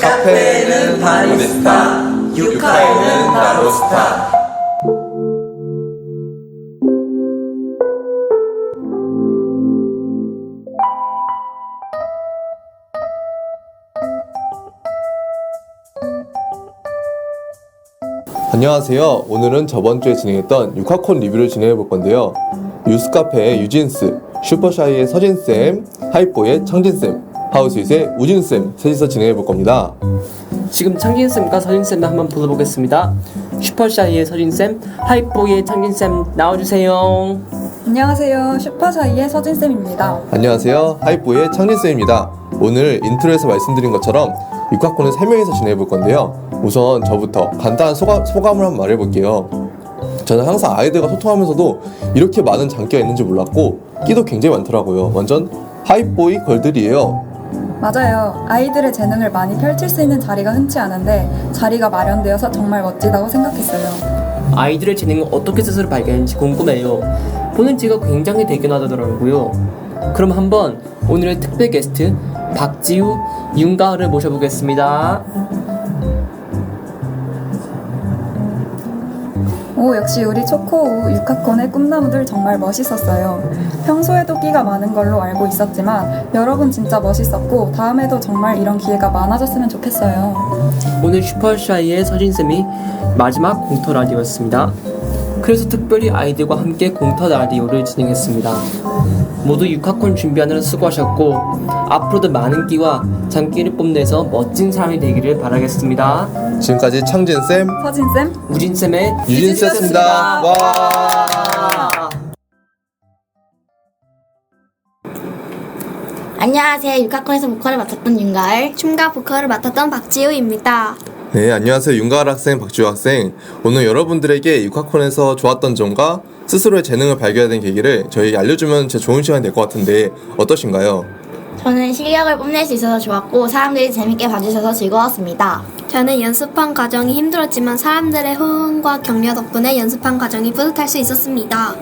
카페는 바리스타, 네. 유카에는 바로스타. 안녕하세요. 오늘은 저번 주에 진행했던 육화콘 리뷰를 진행해 볼 건데요. 유스카페의 유진스, 슈퍼샤이의 서진쌤, 하이포의 청진쌤, 하우스윗의 우진쌤 셋이서 진행해 볼 겁니다. 지금 창진쌤과 서진쌤을 한번 불러보겠습니다. 슈퍼샤이의 서진쌤, 하이보이의 창진쌤 나와주세요. 안녕하세요. 슈퍼샤이의 서진쌤입니다. 안녕하세요. 하이포의 청진쌤입니다. 오늘 인트로에서 말씀드린 것처럼 육화콘을 3명이서 진행해 볼 건데요. 우선 저부터 간단한 소감, 소감을 한번 말해 볼게요. 저는 항상 아이들과 소통하면서도 이렇게 많은 장기가 있는지 몰랐고 끼도 굉장히 많더라고요. 완전 하이보이 걸들이에요. 맞아요. 아이들의 재능을 많이 펼칠 수 있는 자리가 흔치 않은데 자리가 마련되어서 정말 멋지다고 생각했어요. 아이들의 재능을 어떻게 스스로 발견했는지 궁금해요. 보는 제가 굉장히 대견하더라고요. 그럼 한번 오늘의 특별 게스트 박지우, 윤가을을 모셔보겠습니다. 오, 역시 우리 초코우 육학콘의 꿈나무들 정말 멋있었어요. 평소에도 끼가 많은 걸로 알고 있었지만 여러분 진짜 멋있었고 다음에도 정말 이런 기회가 많아졌으면 좋겠어요. 오늘 슈퍼샤이의 서진쌤이 마지막 공터 라디오였습니다. 그래서 특별히 아이들과 함께 공터 라디오를 진행했습니다. 모두 6학번 준비하느라 수고하셨고 앞으로도 많은 끼와 장기를 뽐내서 멋진 사람이 되기를 바라겠습니다. 지금까지 청진쌤, 서진쌤, 우진쌤의 유진쌤이었습니다. 와. 안녕하세요. 육학원에서 보컬을 맡았던 윤가을. 춤과 보컬을 맡았던 박지우입니다. 네, 안녕하세요. 윤가을 학생, 박지우 학생. 오늘 여러분들에게 육학콘에서 좋았던 점과 스스로의 재능을 발견해야 되는 계기를 저희에게 알려주면 제 좋은 시간이 될 것 같은데 어떠신가요? 저는 실력을 뽐낼 수 있어서 좋았고 사람들이 재밌게 봐주셔서 즐거웠습니다. 저는 연습한 과정이 힘들었지만 사람들의 호응과 격려 덕분에 연습한 과정이 뿌듯할 수 있었습니다.